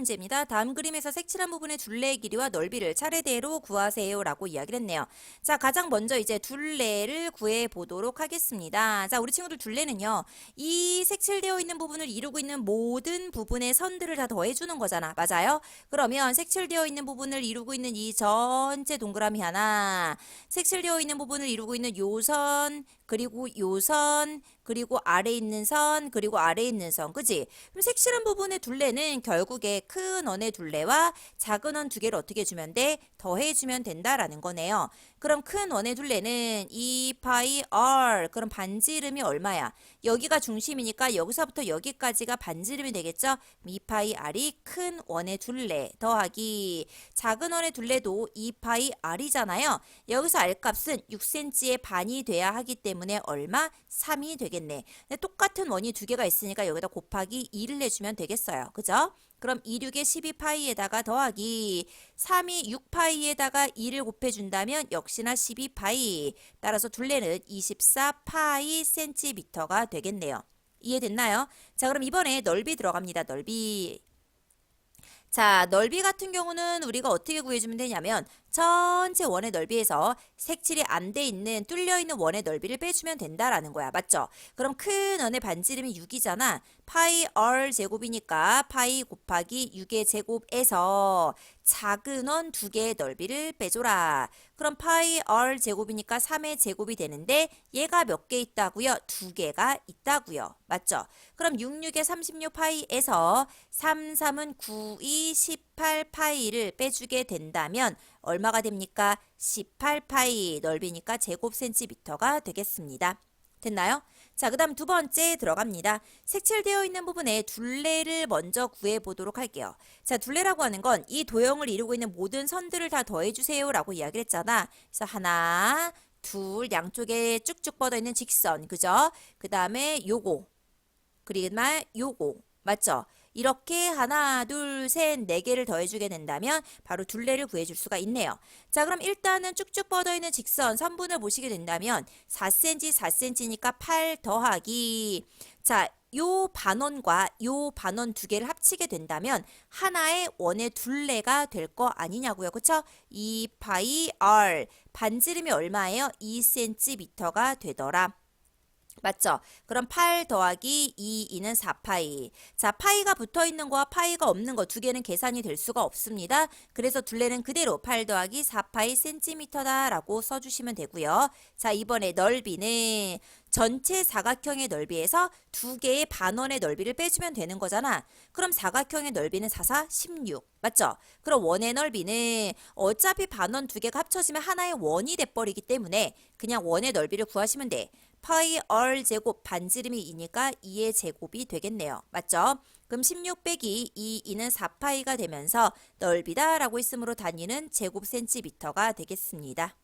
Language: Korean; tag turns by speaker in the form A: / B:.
A: 문제입니다. 다음 그림에서 색칠한 부분의 둘레의 길이와 넓이를 차례대로 구하세요 라고 이야기를 했네요. 자, 가장 먼저 이제 둘레를 구해 보도록 하겠습니다. 자, 우리 친구들 둘레는요. 이 색칠되어 있는 부분을 이루고 있는 모든 부분의 선들을 다 더해 주는 거잖아. 맞아요? 그러면 색칠되어 있는 부분을 이루고 있는 이 전체 동그라미 하나, 색칠되어 있는 부분을 이루고 있는 요선, 그리고 요선, 그리고 아래 있는 선, 그리고 아래 있는 선, 그지? 그럼 색칠한 부분의 둘레는 결국에 큰 원의 둘레와 작은 원 두 개를 어떻게 주면 돼? 더해주면 된다라는 거네요. 그럼 큰 원의 둘레는 2 파이 r, 그럼 반지름이 얼마야? 여기가 중심이니까 여기서부터 여기까지가 반지름이 되겠죠? 2 파이 r이 큰 원의 둘레 더하기 작은 원의 둘레도 2 파이 r이잖아요. 여기서 r 값은 6cm의 반이 돼야 하기 때문에 얼마? 3이 되겠 네. 근데 똑같은 원이 두 개가 있으니까 여기다 곱하기 2를 내주면 되겠어요. 그죠? 그럼 2, 6에 12파이에다가 더하기 3이 6파이에다가 2를 곱해준다면 역시나 12파이. 따라서 둘레는 24파이 센티미터가 되겠네요. 이해됐나요? 자, 그럼 이번에 넓이 들어갑니다. 넓이. 자, 넓이 같은 경우는 우리가 어떻게 구해주면 되냐면 전체 원의 넓이에서 색칠이 안 돼 있는 뚫려 있는 원의 넓이를 빼주면 된다라는 거야. 맞죠? 그럼 큰 원의 반지름이 6이잖아. 파이 r 제곱이니까 파이 곱하기 6의 제곱에서 작은 원 두 개의 넓이를 빼줘라. 그럼 파이 r 제곱이니까 3의 제곱이 되는데 얘가 몇 개 있다고요? 두 개가 있다고요. 맞죠? 그럼 6, 6의 36 파이에서 3, 3은 9, 2, 18 파이를 빼주게 된다면 얼마가 됩니까? 18파이 넓이니까 제곱 센티미터가 되겠습니다. 됐나요? 자, 그 다음 두 번째 들어갑니다. 색칠되어 있는 부분에 둘레를 먼저 구해 보도록 할게요. 자, 둘레라고 하는 건 이 도형을 이루고 있는 모든 선들을 다 더해주세요 라고 이야기를 했잖아. 그래서 하나, 둘, 양쪽에 쭉쭉 뻗어 있는 직선. 그죠? 그 다음에 요거. 그리고 말 요거. 맞죠? 이렇게 하나, 둘, 셋, 네 개를 더해주게 된다면 바로 둘레를 구해줄 수가 있네요. 자, 그럼 일단은 쭉쭉 뻗어 있는 직선 3분을 보시게 된다면 4cm, 4cm니까 8 더하기 자, 요 반원과 요 반원 두 개를 합치게 된다면 하나의 원의 둘레가 될 거 아니냐고요. 그쵸? 2 파이 r 반지름이 얼마예요? 2cm가 되더라. 맞죠? 그럼 8 더하기 2, 2는 4파이. 자, 파이가 붙어 있는 거와 파이가 없는 거 두 개는 계산이 될 수가 없습니다. 그래서 둘레는 그대로 8 더하기 4파이 센티미터다라고 써주시면 되고요. 자, 이번에 넓이는 전체 사각형의 넓이에서 두 개의 반원의 넓이를 빼주면 되는 거잖아. 그럼 사각형의 넓이는 4, 4, 16. 맞죠? 그럼 원의 넓이는 어차피 반원 두 개가 합쳐지면 하나의 원이 돼버리기 때문에 그냥 원의 넓이를 구하시면 돼. 파이 r 제곱 반지름이 2니까 2의 제곱이 되겠네요. 맞죠? 그럼 16 빼기 2, 2는 4파이가 되면서 넓이다 라고 했으므로 단위는 제곱 센티미터가 되겠습니다.